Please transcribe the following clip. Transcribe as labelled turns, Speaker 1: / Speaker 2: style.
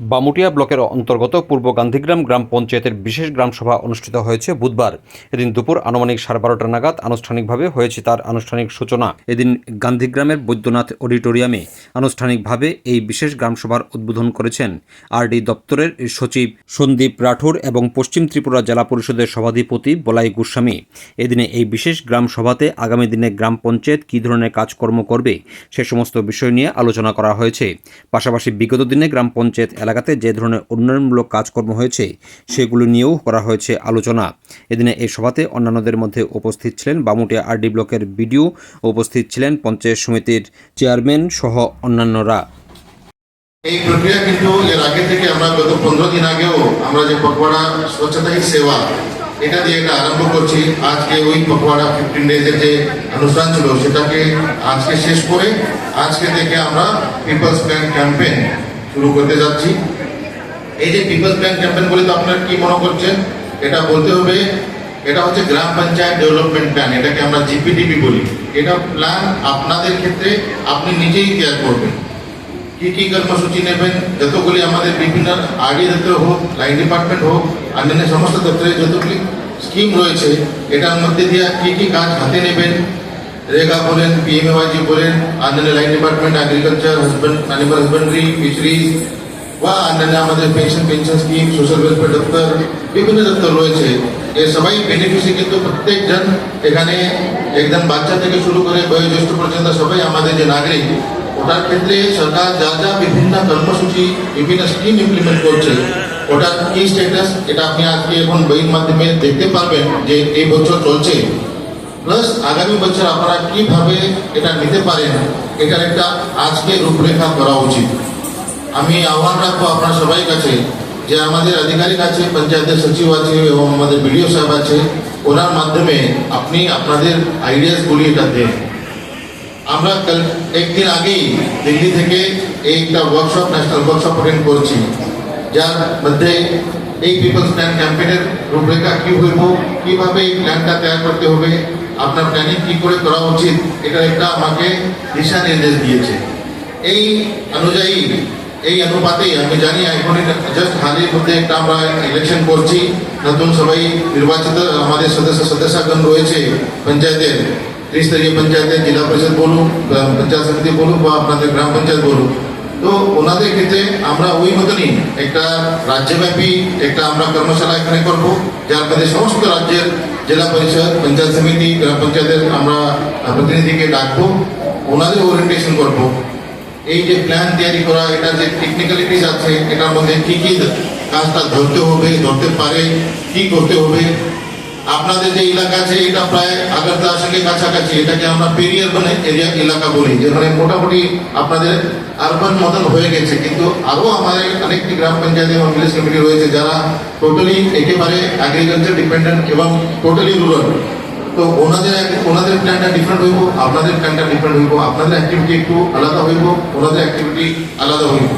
Speaker 1: বামুটিয়া ব্লকের অন্তর্গত পূর্ব গান্ধীগ্রাম গ্রাম পঞ্চায়েতের বিশেষ গ্রাম সভা অনুষ্ঠিত হয়েছে বুধবার। এদিন দুপুর আনুমানিক সাড়ে বারোটা নাগাদ আনুষ্ঠানিকভাবে হয়েছে তার আনুষ্ঠানিক সূচনা। এদিন গান্ধীগ্রামের বৈদ্যনাথ অডিটোরিয়ামে আনুষ্ঠানিকভাবে এই বিশেষ গ্রাম সভার উদ্বোধন করেছেন আরডি দপ্তরের সচিব সন্দীপ রাঠোর এবং পশ্চিম ত্রিপুরা জেলা পরিষদের সভাধিপতি বলাই গোস্বামী। এদিনে এই বিশেষ গ্রাম সভাতে আগামী দিনে গ্রাম পঞ্চায়েত কী ধরনের কাজকর্ম করবে সে সমস্ত বিষয় নিয়ে আলোচনা করা হয়েছে। পাশাপাশি বিগত দিনে গ্রাম পঞ্চায়েত এলাকাতে যে ধরনের উন্নয়নমূলক কাজকর্ম হয়েছে, সেগুলো নিয়েও করা হয়েছে আলোচনা। এদিনে এই সভাতে অন্যান্যদের মধ্যে উপস্থিত ছিলেন বামুটিয়া আরডি ব্লকের বিডিও, উপস্থিত ছিলেন পঞ্চায়েত সমিতির চেয়ারম্যান সহ অন্যান্যরা।
Speaker 2: এই প্রক্রিয়া কিন্তু এর আগে থেকে আমরা গত পনেরো দিন আগেও আমরা যে পকওয়াড়া স্বচ্ছতা হি সেবা এটা দিয়ে এটা আরম্ভ করছি, আজকে ওই পকওয়াড়া ফিফটিন ডেজের যে অনুষ্ঠান ছিল সেটাকে আজকে শেষ করে আজকে থেকে আমরা পিপলস প্ল্যান ক্যাম্পেইন শুরু করতে যাচ্ছি। এই যে পিপলস প্ল্যান ক্যাম্পেন বলে তো আপনারা কি মনে করছেন? এটা বলতে হবে, এটা হচ্ছে গ্রাম পঞ্চায়েত ডেভেলপমেন্ট প্ল্যান এটাকে আমরা জিপিডিপি বলি। এটা প্ল্যান আপনাদের ক্ষেত্রে আপনি নিজেই তৈরি করবেন। কি কি কর্মসূচি নেবেন, যতগুলি আমাদের বিভিন্ন আরডি দপ্তর হোক লাইন ডিপার্টমেন্ট হোক, অন্যান্য সমস্ত দপ্তরে যতগুলি স্কিম রয়েছে, এটার মধ্যে দিয়ে কি কি কাজ হাতে নেবেন রেগা বলেন P M A Y G বলেন অন্যান্য line department agriculture husband animal husbandry fisheries বা অন্যান্য আমাদের pension pension scheme social welfare দপ্তর বিভিন্ন দপ্তর রয়েছে এ সবাই বেনিফিসি কিন্তু প্রত্যেকজন এখানে একদম বাচ্চা থেকে শুরু করে বয়োজ্যেষ্ঠ পর্যন্ত সবাই আমাদের যে নাগরিক ওটার ক্ষেত্রে সরকার যা যা বিভিন্ন কর্মসূচি বিভিন্ন স্কিম ইমপ্লিমেন্ট করছে ওটার কি স্ট্যাটাস এটা আপনি আজকে এখন বইয়ের মাধ্যমে দেখতে পারবেন যে এই বছর চলছে প্লাস আগামী বছর আপনারা কীভাবে এটা নিতে পারেন, এটার একটা আজকে রূপরেখা করা উচিত। আমি আহ্বান রাখব আপনার সবাই কাছে যে আমাদের আধিকারিক আছে, পঞ্চায়েতের সচিব আছে এবং আমাদের বিডিও সাহেব আছে, ওনার মাধ্যমে আপনি আপনাদের আইডিয়াসগুলি এটা দেন। আমরা একদিন আগেই দিল্লি থেকে এই একটা ওয়ার্কশপ ন্যাশনাল ওয়ার্কশপ অ্যাটেন্ড করছি, যার মধ্যে এই পিপলস প্ল্যান ক্যাম্পেইনের রূপরেখা কি হইব, কীভাবে এই প্ল্যানটা তৈরি করতে হবে আপনার প্ল্যানিং কি করে করা উচিত, এটা একটা আমাকে দিশা নির্দেশ দিয়েছে। এই অনুযায়ী, এই অনুপাতেই আমি জানি এখন জাস্ট হালের মধ্যে একটা আমরা ইলেকশন করছি, নতুন সবাই নির্বাচিত, আমাদের সদস্য সদস্যগণ রয়েছে পঞ্চায়েতের। ত্রিস্তরীয় পঞ্চায়েতের জেলা পরিষদ বলুন পঞ্চায়েত সমিতি বলুন বা আপনাদের গ্রাম পঞ্চায়েত বলুন তো ওনাদের ক্ষেত্রে আমরা ওই মতনই একটা রাজ্যব্যাপী একটা আমরা কর্মশালা এখানে করব, যার মধ্যে সমস্ত রাজ্যের জেলা পরিষদ, পঞ্চায়েত সমিতি, গ্রাম পঞ্চায়েতের আমরা প্রতিনিধিকে ডাকবো, ওনাদের ওরিয়েন্টেশন করব। এই যে প্ল্যান তৈরি করা, এটা যে টেকনিক্যালিটিস আছে, এটার মধ্যে কি কি কাজটা ধরতে হবে, ধরতে পারে, কি করতে হবে আপনাদের যে এলাকা আছে, এটা প্রায় আগরতলার সঙ্গে কাছাকাছি। এটাকে আমরা পেরিয়ার মানে এরিয়া এলাকা বলি যেখানে মোটামুটি আপনাদের আরবান মতন হয়ে গেছে। কিন্তু আরও আমাদের অনেকটি গ্রাম পঞ্চায়েত এবং ভিলেজ কমিটি রয়েছে, যারা টোটালি একেবারে এগ্রিকালচার ডিপেন্ডেন্ট এবং টোটালি রুরাল তো ওনাদের ওনাদের প্ল্যানটা ডিফারেন্ট হইব, আপনাদের প্ল্যানটা ডিফারেন্ট হইব, আপনাদের অ্যাক্টিভিটি একটু আলাদা হইব, ওনাদের অ্যাক্টিভিটি আলাদা হইব।